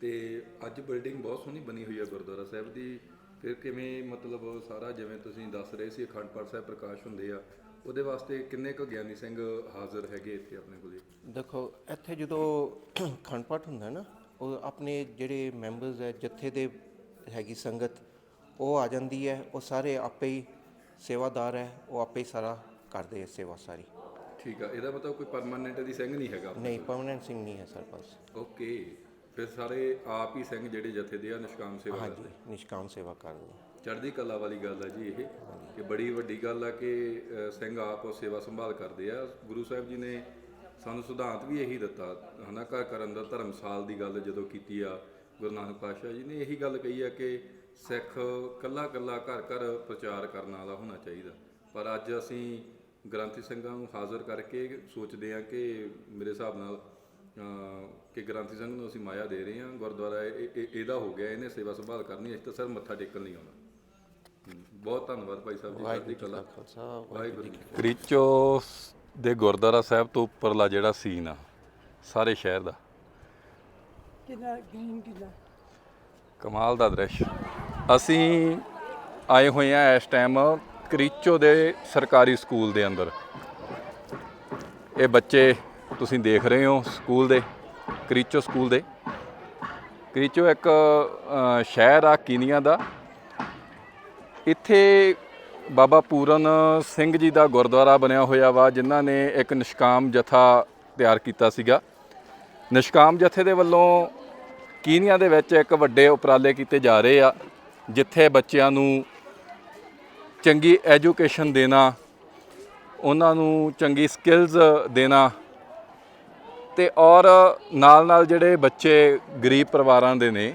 ਤੇ ਅੱਜ ਬਿਲਡਿੰਗ ਬਹੁਤ ਸੋਹਣੀ ਬਣੀ ਹੋਈ ਹੈ ਗੁਰਦੁਆਰਾ ਸਾਹਿਬ ਦੀ। ਫਿਰ ਕਿਵੇਂ ਮਤਲਬ ਸਾਰਾ ਜਿਵੇਂ ਤੁਸੀਂ ਦੱਸ ਰਹੇ ਸੀ, ਅਖੰਡ ਪਾਠ ਸਾਹਿਬ ਪ੍ਰਕਾਸ਼ ਹੁੰਦੇ ਆ, ਉਹਦੇ ਵਾਸਤੇ ਕਿੰਨੇ ਕੁ ਗਿਆਨੀ ਸਿੰਘ ਹਾਜ਼ਰ ਹੈਗੇ ਇੱਥੇ ਆਪਣੇ ਕੋਲੇ? ਦੇਖੋ, ਇੱਥੇ ਜਦੋਂ ਅਖੰਡ ਪਾਠ ਹੁੰਦਾ ਨਾ, ਉਹ ਆਪਣੇ ਜਿਹੜੇ ਮੈਂਬਰਸ ਹੈ, ਜੱਥੇ ਦੇ ਹੈਗੀ ਸੰਗਤ, ਉਹ ਆ ਜਾਂਦੀ ਹੈ, ਉਹ ਸਾਰੇ ਆਪੇ ਹੀ ਸੇਵਾਦਾਰ ਹੈ, ਉਹ ਆਪੇ ਹੀ ਸਾਰਾ ਕਰਦੇ ਹੈ ਸੇਵਾ ਸਾਰੀ। ਠੀਕ ਆ ਇਹਦਾ ਮਤਲਬ ਕੋਈ ਪਰਮਾਨੈਂਟ ਦੀ ਸਿੰਘ ਨਹੀਂ ਹੈਗਾ ਨਹੀਂ ਪਰਮਨੈਂਟ ਸਿੰਘ ਨਹੀਂ ਹੈ ਸਰ ਓਕੇ ਫਿਰ ਸਾਰੇ ਆਪ ਹੀ ਸਿੰਘ ਜਿਹੜੇ ਜਥੇ ਦੇ ਆ ਨਿਸ਼ਕਾਮ ਸੇਵਾ ਹਾਂਜੀ ਕਰਦੇ? ਨਿਸ਼ਕਾਮ ਸੇਵਾ ਕਰਦੇ ਹੈ। ਚੜ੍ਹਦੀ ਕਲਾ ਵਾਲੀ ਗੱਲ ਆ ਜੀ ਇਹ। ਕਿ ਬੜੀ ਵੱਡੀ ਗੱਲ ਆ ਕਿ ਅ, ਸਿੰਘ ਆਪ ਉਹ ਸੇਵਾ ਸੰਭਾਲ ਕਰਦੇ ਆ। ਗੁਰੂ ਸਾਹਿਬ ਜੀ ਨੇ ਸਾਨੂੰ ਸਿਧਾਂਤ ਵੀ ਇਹੀ ਦਿੱਤਾ ਹਨਾ ਘਰ ਕਰਨ ਦਾ ਧਰਮਸਾਲ ਦੀ ਗੱਲ ਜਦੋਂ ਕੀਤੀ ਆ ਗੁਰੂ ਨਾਨਕ ਪਾਤਸ਼ਾਹ ਜੀ ਨੇ ਇਹੀ ਗੱਲ ਕਹੀ ਆ ਕਿ ਸਿੱਖ ਕੱਲਾ ਕੱਲਾ ਘਰ ਘਰ ਪ੍ਰਚਾਰ ਕਰਨ ਵਾਲਾ ਹੋਣਾ ਚਾਹੀਦਾ। ਪਰ ਅੱਜ ਅਸੀਂ ਗ੍ਰੰਥੀ ਸਿੰਘਾਂ ਨੂੰ ਹਾਜ਼ਰ ਕਰਕੇ ਸੋਚਦੇ ਆ ਕਿ ਮੇਰੇ ਹਿਸਾਬ ਨਾਲ ਕਿ ਗ੍ਰੰਥੀ ਸਿੰਘ ਨੂੰ ਅਸੀਂ ਮਾਇਆ ਦੇ ਰਹੇ ਹਾਂ ਗੁਰਦੁਆਰਾ ਇਹ- ਇਹ- ਇਹਦਾ ਹੋ ਗਿਆ ਇਹਨੇ ਸੇਵਾ ਸੰਭਾਲ ਕਰਨੀ ਇਸ ਤਾਂ ਸਿਰ ਮੱਥਾ ਟੇਕਣ ਨਹੀਂ ਆਉਣਾ। ਬਹੁਤ ਧੰਨਵਾਦ ਭਾਈ ਸਾਹਿਬ ਜੀ ਜੀ ਕਲਾ। ਵਾਹਿਗੁਰੂ ਕ੍ਰਿਚੋ ਦੇ ਗੁਰਦੁਆਰਾ ਸਾਹਿਬ ਤੋਂ ਉੱਪਰਲਾ ਜਿਹੜਾ ਸੀਨ ਆ ਸਾਰੇ ਸ਼ਹਿਰ ਦਾ। ਕਿੰਨਾ ਗ੍ਰੀਨ ਕਿੰਨਾ? ਕਮਾਲ ਦਾ ਦ੍ਰਿਸ਼। ਅਸੀਂ ਆਏ ਹੋਏ ਆ ਇਸ ਟਾਈਮ ਕਰੀਚੋ ਦੇ ਸਰਕਾਰੀ ਸਕੂਲ ਦੇ ਅੰਦਰ। ਇਹ ਬੱਚੇ ਤੁਸੀਂ ਦੇਖ ਰਹੇ ਹੋ ਸਕੂਲ ਦੇ, ਕਰੀਚੋ ਸਕੂਲ ਦੇ। ਕਰੀਚੋ ਇੱਕ ਸ਼ਹਿਰ ਆ ਕੀਨੀਆ ਦਾ। ਇੱਥੇ ਬਾਬਾ ਪੂਰਨ ਸਿੰਘ ਜੀ ਦਾ ਗੁਰਦੁਆਰਾ ਬਣਿਆ ਹੋਇਆ ਵਾ, ਜਿਨ੍ਹਾਂ ਨੇ ਇੱਕ ਨਿਸ਼ਕਾਮ ਜਥਾ ਤਿਆਰ ਕੀਤਾ ਸੀਗਾ। ਨਿਸ਼ਕਾਮ ਜਥੇ ਦੇ ਵੱਲੋਂ ਕੀਨੀਆ ਦੇ ਵਿੱਚ ਇੱਕ ਵੱਡੇ ਉਪਰਾਲੇ ਕੀਤੇ ਜਾ ਰਹੇ ਆ, ਜਿੱਥੇ ਬੱਚਿਆਂ ਨੂੰ ਚੰਗੀ ਐਜੂਕੇਸ਼ਨ ਦੇਣਾ, ਉਹਨਾਂ ਨੂੰ ਚੰਗੀ ਸਕਿੱਲਸ ਦੇਣਾ ਤੇ ਔਰ ਨਾਲ ਨਾਲ ਜਿਹੜੇ ਬੱਚੇ ਗਰੀਬ ਪਰਿਵਾਰਾਂ ਦੇ ਨੇ,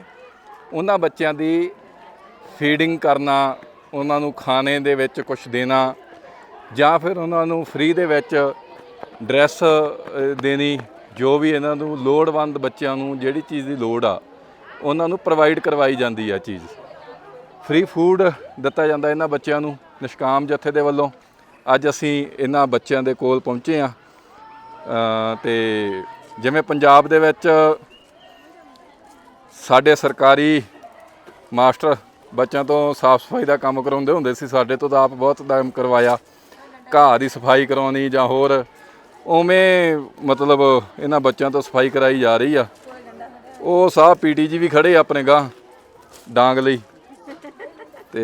ਉਹਨਾਂ ਬੱਚਿਆਂ ਦੀ ਫੀਡਿੰਗ ਕਰਨਾ, ਉਹਨਾਂ ਨੂੰ ਖਾਣੇ ਦੇ ਵਿੱਚ ਕੁਝ ਦੇਣਾ ਜਾਂ ਫਿਰ ਉਹਨਾਂ ਨੂੰ ਫ੍ਰੀ ਦੇ ਵਿੱਚ ਡਰੈਸ ਦੇਣੀ, ਜੋ ਵੀ ਇਹਨਾਂ ਨੂੰ ਲੋੜਵੰਦ ਬੱਚਿਆਂ ਨੂੰ ਜਿਹੜੀ ਚੀਜ਼ ਦੀ ਲੋੜ ਆ, ਉਹਨਾਂ ਨੂੰ ਪ੍ਰੋਵਾਈਡ ਕਰਵਾਈ ਜਾਂਦੀ ਆ ਚੀਜ਼। ਫ੍ਰੀ ਫੂਡ ਦਿੱਤਾ ਜਾਂਦਾ ਇਹਨਾਂ ਬੱਚਿਆਂ ਨੂੰ, ਨਿਸ਼ਕਾਮ ਜਥੇ ਦੇ ਵੱਲੋਂ। ਅੱਜ ਅਸੀਂ ਇਹਨਾਂ ਬੱਚਿਆਂ ਦੇ ਕੋਲ ਪਹੁੰਚੇ ਆ ਤੇ ਜਿਵੇਂ ਪੰਜਾਬ ਦੇ ਵਿੱਚ ਸਾਡੇ ਸਰਕਾਰੀ ਮਾਸਟਰ ਬੱਚਿਆਂ ਤੋਂ ਸਾਫ਼ ਸਫ਼ਾਈ ਦਾ ਕੰਮ ਕਰਾਉਂਦੇ ਹੁੰਦੇ ਸੀ, ਸਾਡੇ ਤੋਂ ਤਾਂ ਆਪ ਬਹੁਤ ਕੰਮ ਕਰਵਾਇਆ। ਘਾਹ ਦੀ ਸਫ਼ਾਈ ਕਰਾਉਣੀ ਜਾਂ ਹੋਰ, ਉਵੇਂ ਮਤਲਬ ਇਹਨਾਂ ਬੱਚਿਆਂ ਤੋਂ ਸਫ਼ਾਈ ਕਰਾਈ ਜਾ ਰਹੀ ਆ। ਉਹ ਸਾਹ ਪੀਟੀ ਜੀ ਵੀ ਖੜੇ ਆਪਣੇ ਗਾਂ ਡਾਂਗ ਲਈ। ਤੇ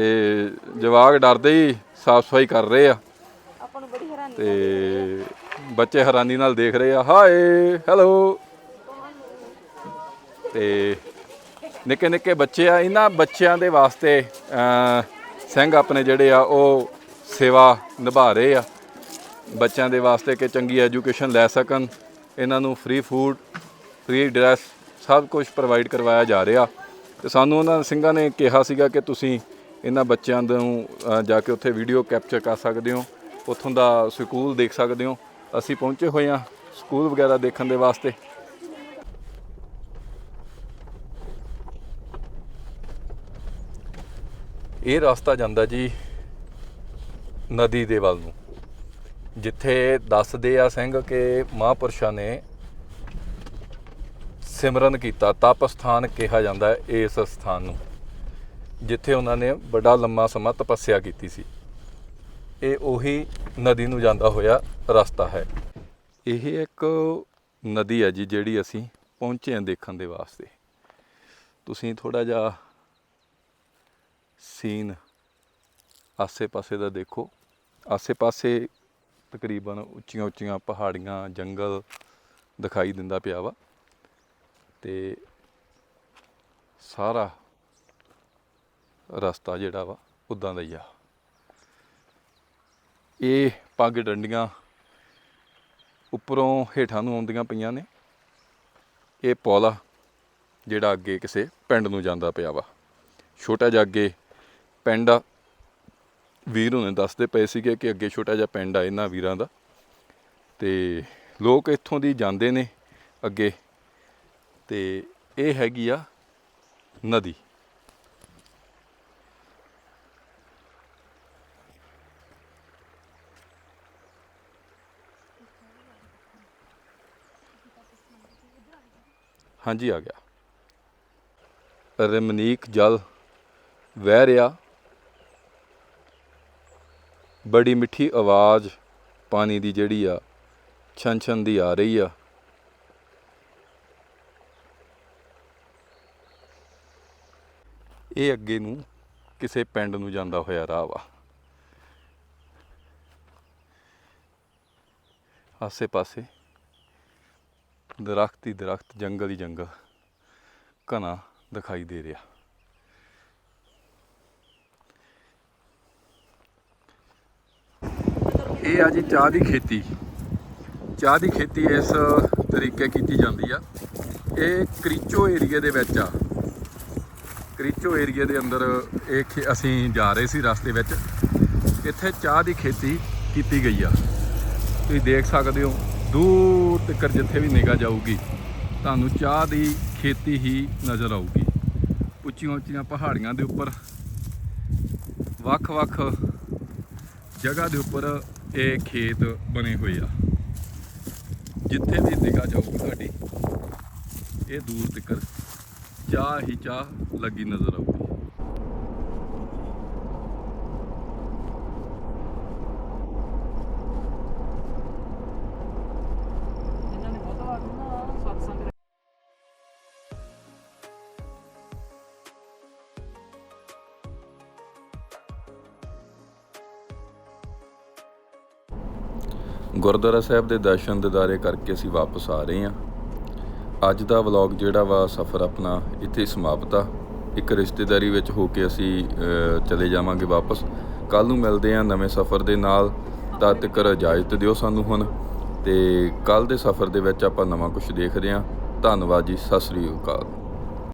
ਜਵਾਗ ਡਰਦੇ ਹੀ ਸਾਫ਼ ਸਫ਼ਾਈ ਕਰ ਰਹੇ ਆ। ਆਪਾਂ ਨੂੰ ਬੜੀ ਹੈਰਾਨੀ ਤੇ ਬੱਚੇ ਹੈਰਾਨੀ ਨਾਲ ਦੇਖ ਰਹੇ ਆ ਹਾਏ ਹੈਲੋ ਤੇ ਨਿੱਕੇ ਨਿੱਕੇ ਬੱਚੇ ਆ ਇਹਨਾਂ ਬੱਚਿਆਂ ਦੇ ਵਾਸਤੇ ਸਿੰਘ ਆਪਣੇ ਜਿਹੜੇ ਆ ਉਹ ਸੇਵਾ ਨਿਭਾ ਰਹੇ ਆ। ਬੱਚਿਆਂ ਦੇ ਵਾਸਤੇ ਕਿ ਚੰਗੀ ਐਜੂਕੇਸ਼ਨ ਲੈ ਸਕਣ ਇਹਨਾਂ ਨੂੰ ਫ੍ਰੀ ਫੂਡ ਫ੍ਰੀ ਡਰੈਸ ਸਭ ਕੁਝ ਪ੍ਰੋਵਾਈਡ ਕਰਵਾਇਆ ਜਾ ਰਿਹਾ। ਤੇ ਸਾਨੂੰ ਉਹਨਾਂ ਸਿੰਘਾਂ ਨੇ ਕਿਹਾ ਸੀਗਾ ਕਿ ਤੁਸੀਂ ਇਹਨਾਂ ਬੱਚਿਆਂ ਨੂੰ ਜਾ ਕੇ ਉੱਥੇ ਵੀਡੀਓ ਕੈਪਚਰ ਕਰ ਸਕਦੇ ਹੋ, ਉੱਥੋਂ ਦਾ ਸਕੂਲ ਦੇਖ ਸਕਦੇ ਹੋ। ਅਸੀਂ ਪਹੁੰਚੇ ਹੋਏ ਹਾਂ ਸਕੂਲ ਵਗੈਰਾ ਦੇਖਣ ਦੇ ਵਾਸਤੇ। ਇਹ ਰਸਤਾ ਜਾਂਦਾ ਜੀ ਨਦੀ ਦੇ ਵੱਲ ਨੂੰ, ਜਿੱਥੇ ਦੱਸਦੇ ਆ ਸਿੰਘ ਕਿ ਮਹਾਂਪੁਰਸ਼ਾਂ ਨੇ ਸਿਮਰਨ ਕੀਤਾ, ਤਪ ਸਥਾਨ ਕਿਹਾ ਜਾਂਦਾ ਹੈ ਇਸ ਸਥਾਨ ਨੂੰ। ਜਿੱਥੇ ਉਹਨਾਂ ਨੇ ਬੜਾ ਲੰਮਾ ਸਮਾਂ ਤਪੱਸਿਆ ਕੀਤੀ ਸੀ। ਇਹ ਉਹੀ ਨਦੀ ਨੂੰ ਜਾਂਦਾ ਹੋਇਆ ਰਸਤਾ ਹੈ। ਇਹ ਇੱਕ ਨਦੀ ਹੈ ਜੀ ਜਿਹੜੀ ਅਸੀਂ ਪਹੁੰਚੇ ਹਾਂ ਦੇਖਣ ਦੇ ਵਾਸਤੇ। ਤੁਸੀਂ ਥੋੜਾ ਜਿਹਾ ਸੀਨ ਆਸੇ-ਪਾਸੇ ਦਾ ਦੇਖੋ। ਆਸੇ-ਪਾਸੇ ਤਕਰੀਬਨ ਉੱਚੀਆਂ ਉੱਚੀਆਂ ਪਹਾੜੀਆਂ, ਜੰਗਲ ਦਿਖਾਈ ਦਿੰਦਾ ਪਿਆ ਵਾ। ਤੇ ਸਾਰਾ ਰਸਤਾ ਜਿਹੜਾ ਵਾ, ਉਦਾਂ ਦਾ ਹੀ ਆ। ਇਹ ਪੱਗ ਡੰਡੀਆਂ ਉੱਪਰੋਂ ਹੇਠਾਂ ਨੂੰ ਆਉਂਦੀਆਂ ਪਈਆਂ ਨੇ। ਇਹ ਪੌਲਾ ਜਿਹੜਾ ਅੱਗੇ ਕਿਸੇ ਪਿੰਡ ਨੂੰ ਜਾਂਦਾ ਪਿਆ ਵਾ। ਛੋਟਾ ਜਿਹਾ ਅੱਗੇ ਪਿੰਡ ਆ। ਵੀਰ ਹੁਣੇ ਦੱਸਦੇ ਪਏ ਸੀਗੇ ਕਿ ਅੱਗੇ ਛੋਟਾ ਜਿਹਾ ਪਿੰਡ ਆ ਇਹਨਾਂ ਵੀਰਾਂ ਦਾ। ਤੇ ਲੋਕ ਇੱਥੋਂ ਦੀ ਜਾਂਦੇ ਨੇ ਅੱਗੇ। ਤੇ ਇਹ ਹੈਗੀ ਆ ਨਦੀ। ਹਾਂਜੀ, ਆ ਗਿਆ। ਰਮਨੀਕ ਜਲ ਵਹਿ ਰਿਹਾ। ਬੜੀ ਮਿੱਠੀ ਆਵਾਜ਼ ਪਾਣੀ ਦੀ ਜਿਹੜੀ ਆ ਛਨ ਛਨ ਦੀ ਆ ਰਹੀ ਆ। ਇਹ ਅੱਗੇ ਨੂੰ ਕਿਸੇ ਪਿੰਡ ਨੂੰ ਜਾਂਦਾ ਹੋਇਆ ਰਾਹ ਵਾ। ਆਸੇ ਪਾਸੇ ਦਰਖਤ ਹੀ ਦਰਖਤ, ਜੰਗਲ ਹੀ ਜੰਗਲ, ਘਣਾ ਦਿਖਾਈ ਦੇ ਰਿਹਾ। ਇਹ ਆ ਜੀ ਚਾਹ ਦੀ ਖੇਤੀ। ਚਾਹ ਦੀ ਖੇਤੀ ਇਸ ਤਰੀਕੇ ਕੀਤੀ ਜਾਂਦੀ ਆ। ਇਹ ਕਰੀਚੋ ਏਰੀਆ ਦੇ ਵਿੱਚ ਆ। ਕਰੀਚੋ ਏਰੀਆ ਦੇ ਅੰਦਰ ਇਹ ਖੇ- ਅਸੀਂ ਜਾ ਰਹੇ ਸੀ ਰਸਤੇ ਵਿੱਚ। ਇੱਥੇ ਚਾਹ ਦੀ ਖੇਤੀ ਕੀਤੀ ਗਈ ਆ। ਤੁਸੀਂ ਦੇਖ ਸਕਦੇ ਹੋ ਦੂਰ ਤੱਕ ਜਿੱਥੇ ਵੀ ਨਿਗਾਹ ਜਾਊਗੀ, ਤੁਹਾਨੂੰ ਚਾਹ ਦੀ ਖੇਤੀ ਹੀ ਨਜ਼ਰ ਆਊਗੀ। ਉੱਚੀਆਂ ਉੱਚੀਆਂ ਪਹਾੜੀਆਂ ਦੇ ਉੱਪਰ, ਵੱਖ-ਵੱਖ ਜਗ੍ਹਾ ਦੇ ਉੱਪਰ ਇਹ ਖੇਤ ਬਣੇ ਹੋਏ ਆ। ਜਿੱਥੇ ਵੀ ਨਿਗਾਹ ਜਾਊਗੀ ਤੁਹਾਡੀ, ਇਹ ਦੂਰ ਤੱਕ ਚਾਹ ਹੀ ਚਾਹ ਲੱਗੀ ਨਜ਼ਰ ਆਊਗੀ। ਗੁਰਦੁਆਰਾ ਸਾਹਿਬ ਦੇ ਦਰਸ਼ਨ ਦਿਦਾਰੇ ਕਰਕੇ ਅਸੀਂ ਵਾਪਸ ਆ ਰਹੇ ਹਾਂ। ਅੱਜ ਦਾ ਵਲੌਗ ਜਿਹੜਾ ਵਾ ਸਫ਼ਰ ਆਪਣਾ ਇੱਥੇ ਸਮਾਪਤ ਆ। ਇੱਕ ਰਿਸ਼ਤੇਦਾਰੀ ਵਿੱਚ ਹੋ ਕੇ ਅਸੀਂ ਚਲੇ ਜਾਵਾਂਗੇ ਵਾਪਸ। ਕੱਲ ਨੂੰ ਮਿਲਦੇ ਹਾਂ ਨਵੇਂ ਸਫ਼ਰ ਦੇ ਨਾਲ। ਤਦ ਤੱਕ ਇਜਾਜ਼ਤ ਦਿਓ ਸਾਨੂੰ ਹੁਣ। ਤੇ ਕੱਲ ਦੇ ਸਫ਼ਰ ਦੇ ਵਿੱਚ ਆਪਾਂ ਨਵਾਂ ਕੁਝ ਦੇਖਦੇ ਹਾਂ। ਧੰਨਵਾਦ ਜੀ, ਸਤਿ ਸ੍ਰੀ ਅਕਾਲ।